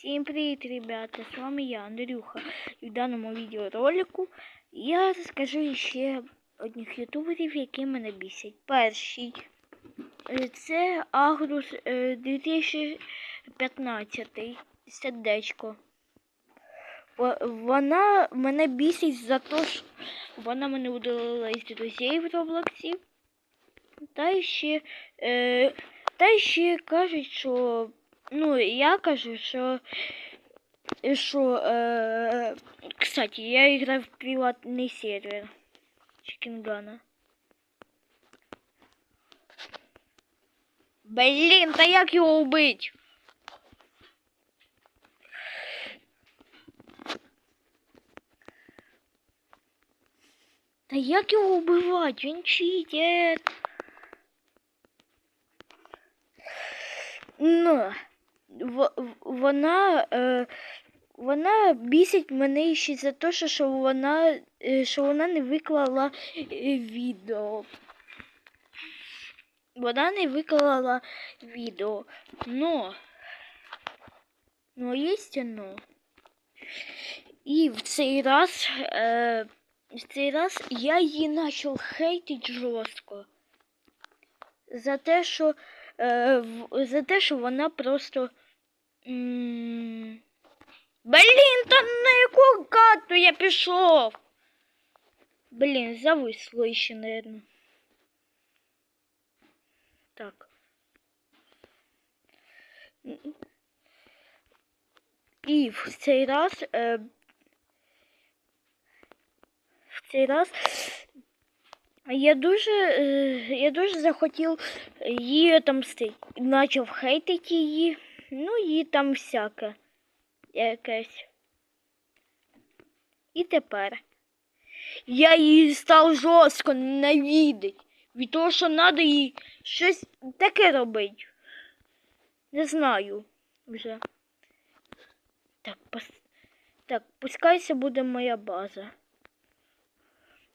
Всім привіт, ребята! З вами я, Андрюха. І в даному відеоролику я розкажу ще одних ютуберів, які мене бісять. Перший е, це Агрус е, 2015 сердечко. Вона мене бісить за те, що вона мене удалила із друзей в Роблоксі. Та ще, е, та ще кажуть, що Ну, я кажу, що. Що, е, кстати, я играю в приватний сервер Чикінгана. Блін, та як його убить? Та як його убивать? Він читер. Ну, В- вона, е, вона бісить мене ще за те, що, вона, е, що вона не виклала е, відео. Вона не виклала відео. Но, но є но. І в цей раз, е, в цей раз я її почав хейтити жорстко. За те, що е, за те, що вона просто. Блін, та на яку карту я пішов? Блін, зависло ще, наверное. Так. І в цей раз. Е, в цей раз я дуже, е, я дуже захотів її отомстити. Начав хейтити її. Ну і там всяке якесь. І тепер я її став жорстко ненавидити. Від того, що треба їй щось таке робити. Не знаю вже. Так, пос... так, пускайся буде моя база.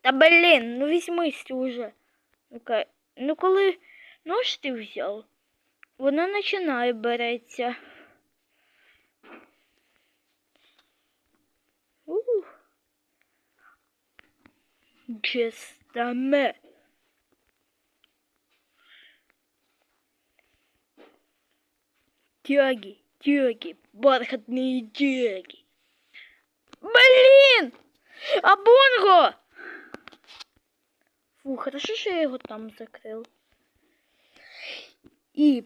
Та блін, ну візьмись уже. Ну-ка, ну коли нож ти взяв, вона починає береться. Ух. Чистаме. Тяги, тяги, бархатные тяги. Блин! Абонго! Фу, хорошо, що я його там закрив. І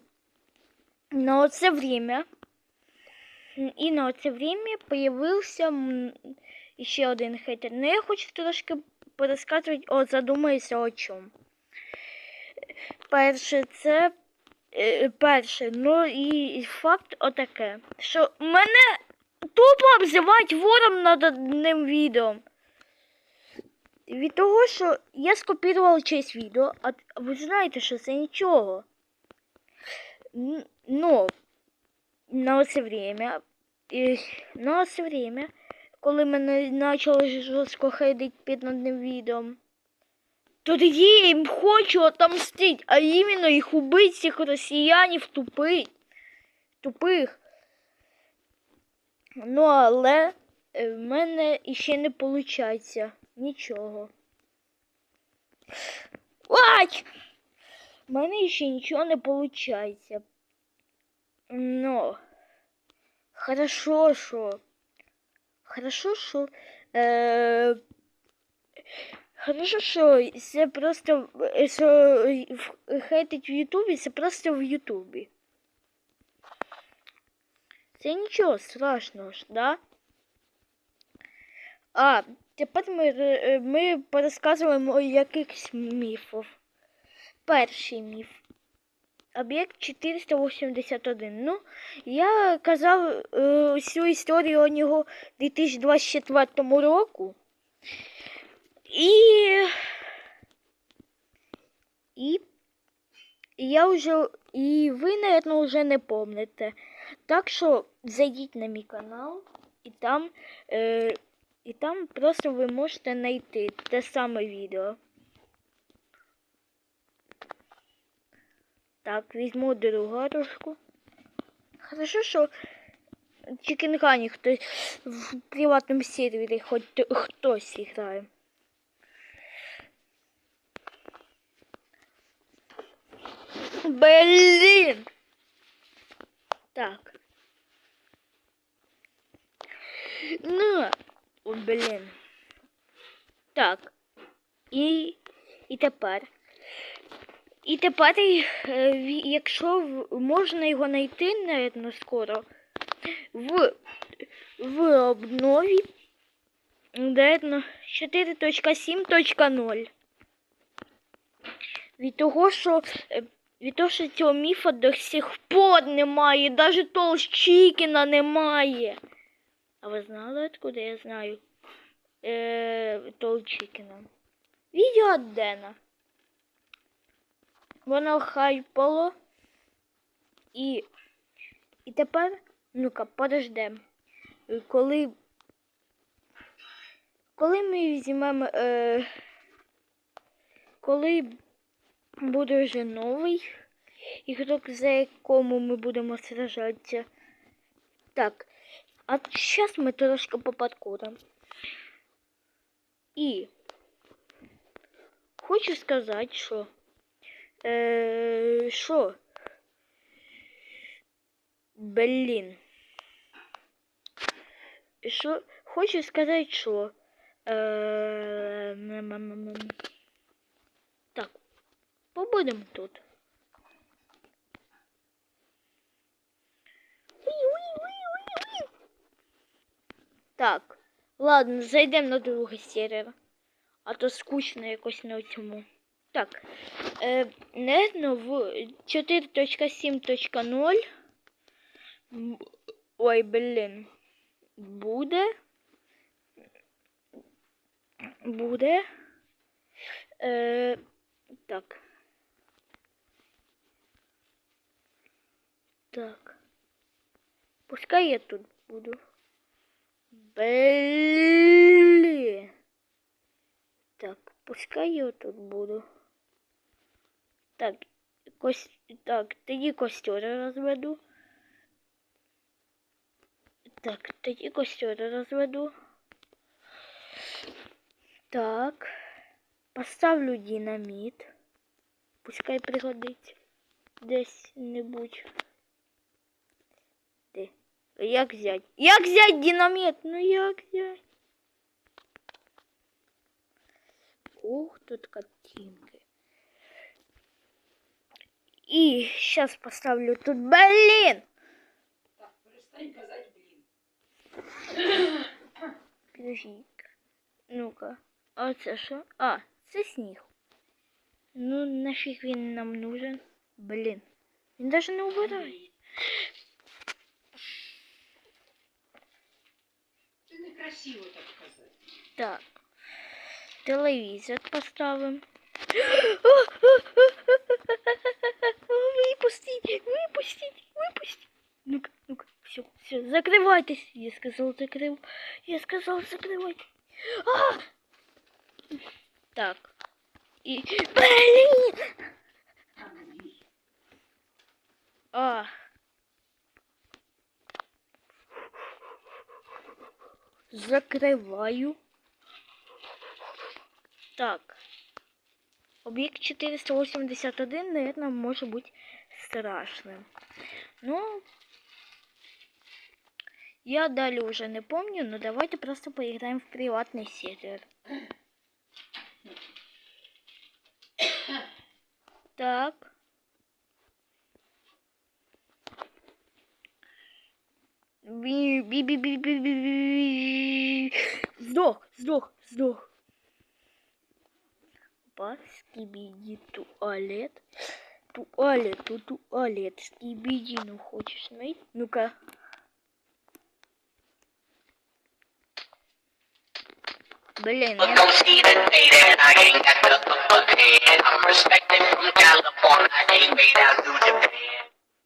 на оце время, і на оце время появився ще один хейтер. Ну я хочу трошки порозказувати, о, задумаюся о чому. Перше, це е, перше, ну і факт отаке, що мене тупо обзивають вором над одним відео. Від того, що я скопірував честь відео, а ви знаєте, що це нічого. Н- Но на оце время, е, на оце время, коли мене почали жорстко хейдити під одним відео, то тоді я їм хочу отомстити, а іменно їх убити, цих росіянів тупих. Тупих. Ну, але е, в мене іще не виходить нічого. Ай! В мене ще нічого не виходить. Ну, хорошо, що. Хорошо, що. Е, хорошо, що це просто. е, Що хейтить в Ютубі, це просто в Ютубі. Це нічого страшного ж, да? А, тепер ми, ре- ми порозказуємо якихось міфів. Перший міф. Об'єкт 481. Ну, я казав е, всю історію у нього в 2024 року. І. І. я вже. І ви, напевно, вже не помните. Так що зайдіть на мій канал і там. Е, і там просто ви можете знайти те саме відео. Так, візьму другу дошку. Хорошо, що Чікінгані хтось в приватному сервері хоч то- хтось грає. Блін! Так. Ну, о, блін. Так. І, і тепер. І тепер, е, якщо можна його знайти, наверно, скоро, в, в обнові, наверно, 4.7.0. Від того, що е, від того, що цього міфа до сих пор немає, навіть Толщикіна немає. А ви знали, откуда я знаю? Е, Толчикіна. Відео від Дена. Воно хайпало. І, і тепер, ну-ка, подождем. Е, Коли, коли ми візьмемо, е, коли буде вже новий ігрок, за якому ми будемо сражатися. Так, а зараз ми трошки попадкуємо. І хочу сказати, що Е, що? Блін. Що? Хочу сказати, що. Е. Так, побудемо тут. Так, ладно, зайдемо на другий сервер. А то скучно якось на цьому. Так. Е, наверно, в 4.7.0 м, Ой, блін. Буде. Буде. Е, так. Так. Пускай я тут буду. Блін. Так, пускай я тут буду. Так, кос... так, тоді костер розведу. Так, тоді костер розведу. Так. Поставлю динаміт. Пускай пригодиться. Десь небудь. Де? Як взять? Як взять динаміт? Ну як взять? Ух, тут картинки. И сейчас поставлю тут, блин! Так, перестань казати, блін. Подожди. Ну-ка. А це що? А, це сніг. Ну, нафіг він нам нужен? Блін. Він даже не убирає. Це некрасиво так казати. Так. Телевізор поставим. Випустіть, випустіть, випустіть. Ну-ка, ну-ка, все, все, закривайтесь. Я сказал закрив. Я сказал закривайтесь. А! Так. І... Блін! А, блін. А. Закриваю. Так. Об'єкт 481, наверное, може бути страшним. Ну, я далі уже не помню, но давайте просто поиграем в приватный сервер. Так. Би- би- би- би- би- би- би- Сдох, сдох, сдох. Опа, скибиди туалет. Туалет, ту туалет. Скибиди, ну хочешь найти? Ну-ка. Блин, я-.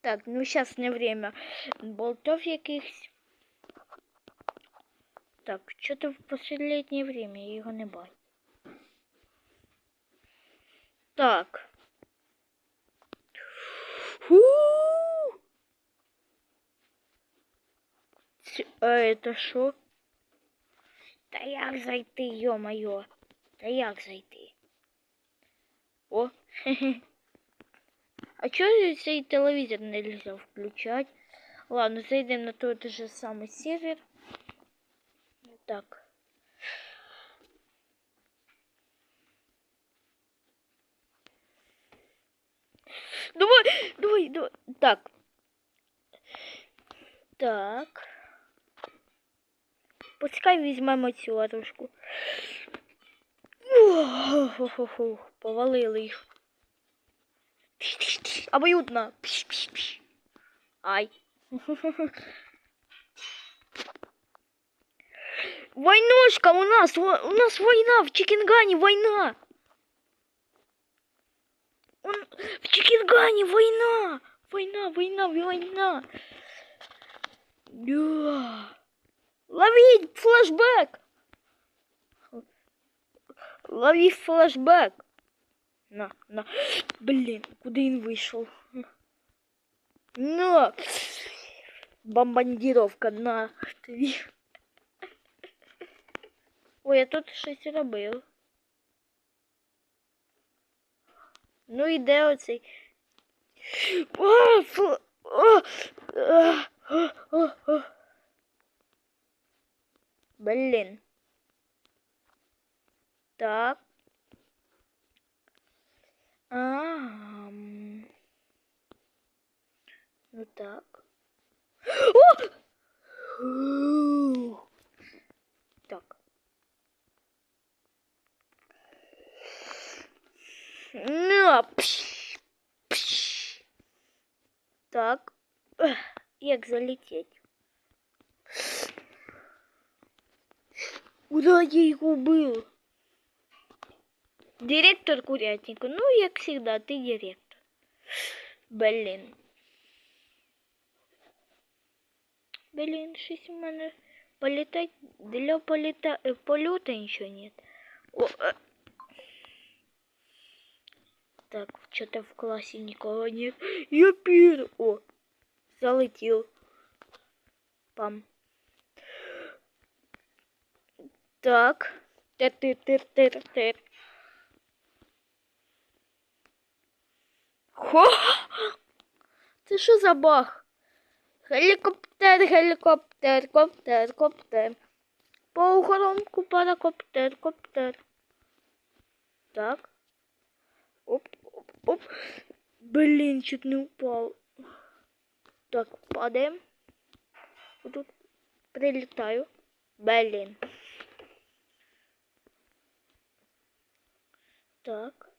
Так, ну сейчас не время болтов якихось. Так, что-то в последнее время я його не бачу. Так. Фу! А это що? Та як зайти, йо-моє? Та як зайти? О, хе-хе. А чого цей телевізор нельзя включать? Ладно, зайдемо на тот же самый сервер. Так. Давай. Так. Так. Пускай візьмемо цю арушку. Ух, Повалили їх. Обоюдно. Ай. Войнушка у нас, у нас война в Чикенгане, война. Он- в Чикенгане война, война, война, война. Да. Ловить флешбэк. Лови флешбэк. На, на. Блин, куда он вышел? На. Бомбардировка на. Ой, я тут щось робив. Ну і де оцей? О, фу, о, а, о, о, о. Блін. Так. А, м. ну так. Як залететь? Куда я их убил? Директор курятника. Ну, як всегда, ты директор. Блин. Блин, щось у полетать для полета э, полета ничего нет. О, э. Так, что-то в классе никого нет. Я пир. О, залетел. Пам. Так. Тер-тер-тер-тер-тер. Хо! Це що за баг? Гелікоптер, гелікоптер, коптер, коптер. По охоронку паракоптер, коптер. Так. Оп, оп, оп. Блін, чуть не упав. Так, падаємо. Тут прилітаю. Блін. Так.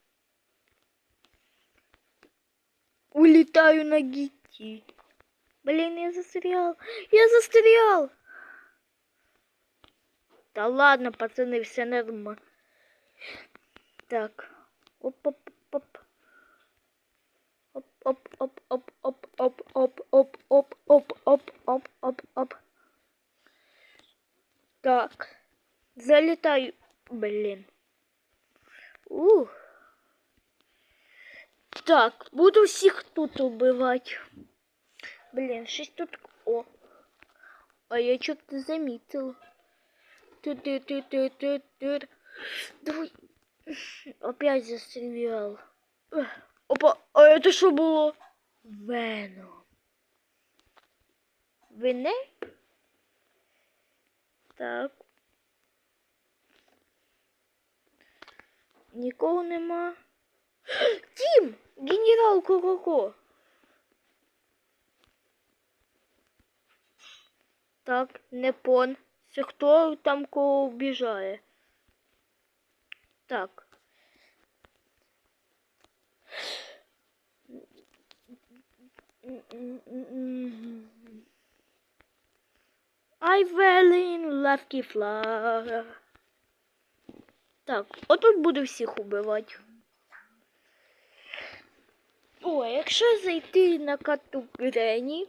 Улетаю на гити. Блин, я застрял. Я застрял. Да ладно, пацаны, все нормально. Так. оп, оп, оп, оп, оп, оп, оп, оп, оп, оп, оп, оп, оп. Так. Залетаю. Блин. Ух. Так, буду всех тут убивать. Блин, шесть тут... О. А я что-то заметил. Ты-ты-ты-ты-ты-ты. Давай. Опять застрелил. Эх, Опа, а это что было? Веном. Вене? Так. Нікого нема. Тім! Генерал Короко. Так, не пон. Це хто там кого вбіжає? Так. I fell in lucky flower. Так, отут буду всіх убивати. О, якщо зайти на карту Грені,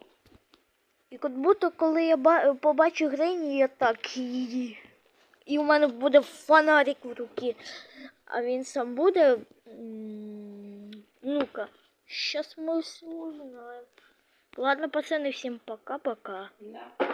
і як будто коли я побачу Грені, я так її. І у мене буде фонарик в руці. А він сам буде. Ну-ка, Сейчас мы сложно. Ладно, пацаны, всем пока-пока. Да.